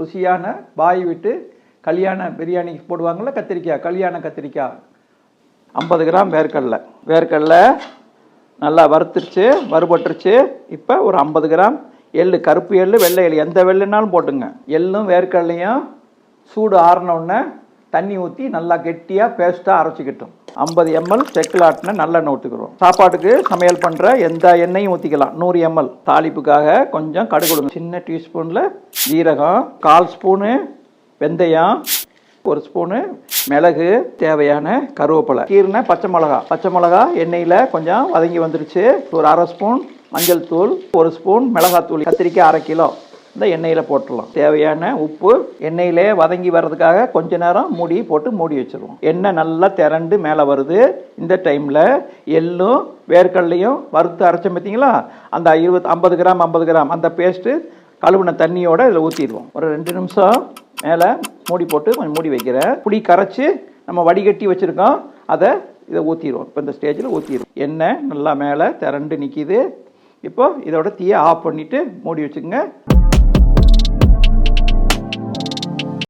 ருசியான பாய் விட்டு கல்யாண பிரியாணிக்கு போடுவாங்கள்ல கத்திரிக்காய் கல்யாண கத்திரிக்காய் ஐம்பது கிராம் வேர்க்கடலை. வேர்க்கடலை நல்லா வறுத்துருச்சு வறுபட்டுருச்சு. இப்போ ஒரு ஐம்பது கிராம் எள்ளு கருப்பு எள்ளு வெள்ளை எள்ளு. எந்த வெள்ளுனாலும் போட்டுங்க. எள்ளும் வேர்க்கடலையும் சூடு ஆறினோடனே தண்ணி ஊற்றி நல்லா கெட்டியாக பேஸ்ட்டாக அரைச்சிக்கிட்டோம். ஐம்பது எம்எல் செக்கில் ஆட்டின நல்லெண்ணெய் ஊற்றிக்கிறோம் சாப்பாட்டுக்கு சமையல் பண்ணுற எந்த எண்ணெயும் ஊற்றிக்கலாம் நூறு எம்எல் தாளிப்புக்காக கொஞ்சம் கடுகு சின்ன டீஸ்பூனில் ஜீரகம் கால் ஸ்பூனு வெந்தயம் ஒரு ஸ்பூனு மிளகு தேவையான கருவேப்பிலை. கீரின பச்சை மிளகா. பச்சை மிளகா எண்ணெயில் கொஞ்சம் வதங்கி வந்துடுச்சு ஒரு அரை ஸ்பூன் மஞ்சள் தூள் ஒரு ஸ்பூன் மிளகாத்தூள். கத்திரிக்காய் அரை கிலோ. இந்த எண்ணெயில் போட்டுடலாம் தேவையான உப்பு எண்ணெயிலே வதங்கி வர்றதுக்காக கொஞ்ச நேரம் மூடி போட்டு மூடி வச்சிருவோம். எண்ணெய் நல்லா திரண்டு மேலே வருது. இந்த டைமில் எள்ளும் வேர்க்கடலையும் வறுத்து அரைச்சோம் பார்த்தீங்களா அந்த இருபது ஐம்பது கிராம் ஐம்பது கிராம் அந்த பேஸ்ட்டு கழுவுன தண்ணியோடு இதில் ஊற்றிடுவோம் ஒரு ரெண்டு நிமிஷம் மேலே மூடி போட்டு கொஞ்சம் மூடி வைக்கிறேன். புளி கரைச்சி நம்ம வடிகட்டி வச்சுருக்கோம். அதை இதை ஊற்றிடுவோம் இப்போ இந்த ஸ்டேஜில் ஊற்றிடுவோம் எண்ணெய் நல்லா மேலே திரண்டு நிற்கிது இப்போது இதோட தீயை ஆஃப் பண்ணிவிட்டு மூடி வச்சுக்கோங்க.